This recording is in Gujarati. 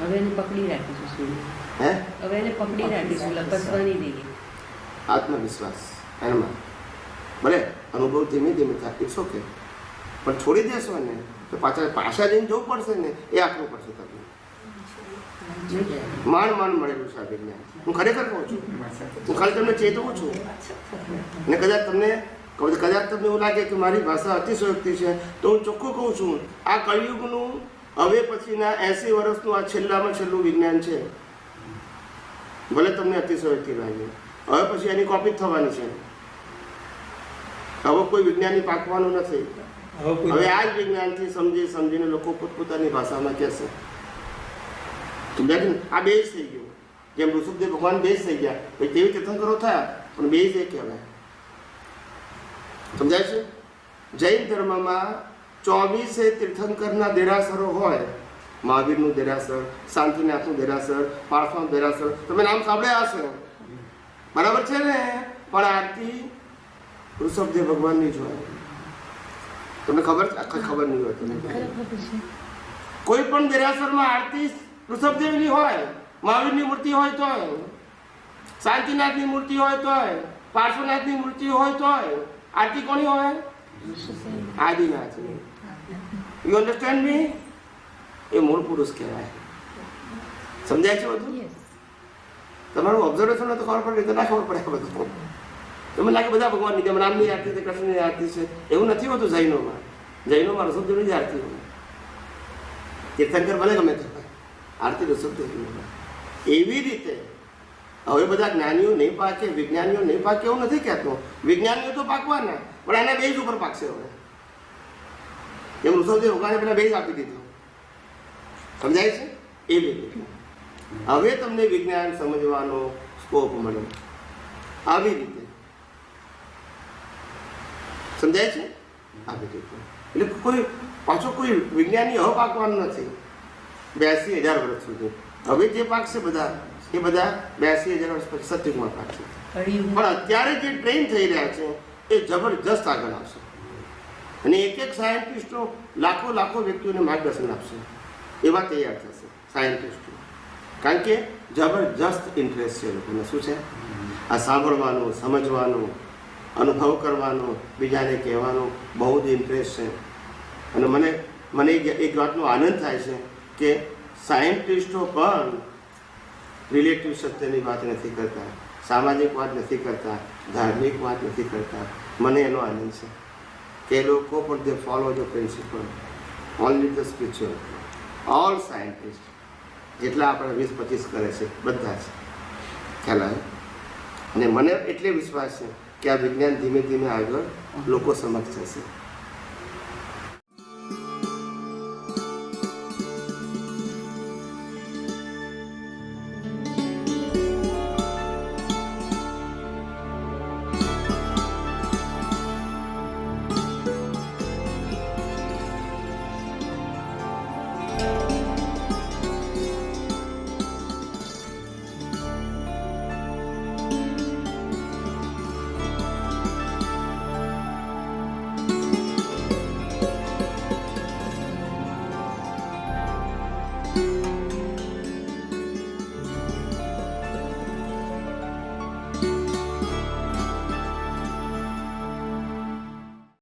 હવે એને પકડી રાખીશું સૂર્ય હે? હવે એને પકડી રાખીશું લપસવા નહીં દઈએ આત્મવિશ્વાસ. એનામાં ભલે અનુભવ ધીમે ધીમે થાય ઇટ્સ ઓકે પણ છોડી દેશો ને તો પાછા પાછા જઈને જોવું પડશે ને એ આપવું પડશે તમને. માંડ માંડ મળેલું છે આ વિજ્ઞાન હું ખરેખર કહું છું. હું ખાલી તમને ચેતવું છું. ને કદાચ તમને કદાચ તમને એવું લાગે કે મારી ભાષા અતિશયોક્તિ છે તો હું ચોખ્ખું કહું છું. આ કળિયુગનું હવે પછીના એસી વર્ષનું આ છેલ્લામાં છેલ્લું વિજ્ઞાન છે. ભલે તમને અતિશયોક્તિ લાગે. હવે પછી એની કોપી થવાની છે. હવે કોઈ વિજ્ઞાની પાકવાનું નથી. હવે આ જ વિજ્ઞાનથી સમજી સમજીને લોકો પોતપોતાની ભાષામાં કહેશે. આ બે થઈ ગયું. જેમ ઋષભદેવ ભગવાન બે થઈ ગયા. ભાઈ તેવી તીર્થંકરો થયા? પણ બે જ એ કહેવાય. સમજાય છે? જૈન ધર્મમાં ચોવીસે તીર્થંકરના દેરાસરો હોય મહાવીરનું દેરાસર શાંતિનાથનું દેરાસર પાર્થનું દેરાસર તમે નામ સાંભળ્યા હશે? બરાબર છે ને? પણ આરતી ઋષભદેવ ભગવાનની જ હોય. તમને ખબર છે? આખી ખબર નહીં હોય તમને. કોઈ પણ દેરાસરમાં આરતી ઋષભદેવની હોય મહાવીરની મૂર્તિ હોય તો શાંતિનાથની મૂર્તિ હોય તોય પાર્શ્વનાથની મૂર્તિ હોય તો આરતી કોની હોય? આદિનાથ યુ અન્ડરસ્ટેન્ડ મી એ મૂળ પુરુષ કહેવાય. સમજાય છે બધું? તમારું ઓબ્ઝર્વેશન તો ખબર પડે તો ના ખબર પડે બધું. તમને લાગે બધા ભગવાનની જેમ રામની આરતી છે કૃષ્ણની આરતી છે એવું નથી હોતું જૈનોમાં. જૈનોમાં રસોદેવની જ આરતી હોય. તીર્થંકર ભલે ગમે તે આરતી ઋષભદેવની એવી રીતે હવે બધા જ્ઞાનીઓ નહીં પાકે વિજ્ઞાનીઓ નહીં પાકે એવું નથી કહેતો. વિજ્ઞાનીઓ તો પાકવાના પણ એના બેઝ ઉપર પાકશે હવે. એમ ઋષભદેવ રોકાણે પેલા બેઝ આપી દીધો. સમજાય છે? એ રીતે હવે તમને વિજ્ઞાન સમજવાનો સ્કોપ મળ્યો. આવી રીતે. સમજાય છે? આવી રીતે. એટલે કોઈ પાછો કોઈ વિજ્ઞાની હવે પાકવાનું નથી. બ્યાસી હજાર વર્ષ સુધી. હવે જે પાકશે બધા એ બધા બ્યાસી હજાર વર્ષ પછી સત્યુગમાં પાકશે. છે પણ અત્યારે જે ટ્રેન થઈ રહ્યા છે એ જબરજસ્ત આગળ આવશે. અને એક એક સાયન્ટિસ્ટો લાખો લાખો વ્યક્તિઓને માર્ગદર્શન આપશે. એવા તૈયાર થશે, સાયન્ટિસ્ટો. કારણ કે જબરજસ્ત ઇન્ટરેસ્ટ છે લોકોને, શું છે? આ સાંભળવાનું, સમજવાનું, અનુભવ કરવાનો, બીજાને કહેવાનો બહુ જ ઇન્ટરેસ્ટ છે. અને મને મને એક વાતનો આનંદ થાય છે કે સાયન્ટિસ્ટો પણ રિલેટિવ સત્યની વાત નથી કરતા, સામાજિક વાત નથી કરતા, ધાર્મિક વાત નથી કરતા. મને એનો આનંદ છે. એ લોકો પણ તે follow the principle only the spiritual all scientist જેટલા આપણે વીસ પચીસ કરે છે, બધા છે ખ્યાલ અને મને એટલે વિશ્વાસ છે કે આ વિજ્ઞાન ધીમે ધીમે આગળ લોકો સમક્ષ જશે.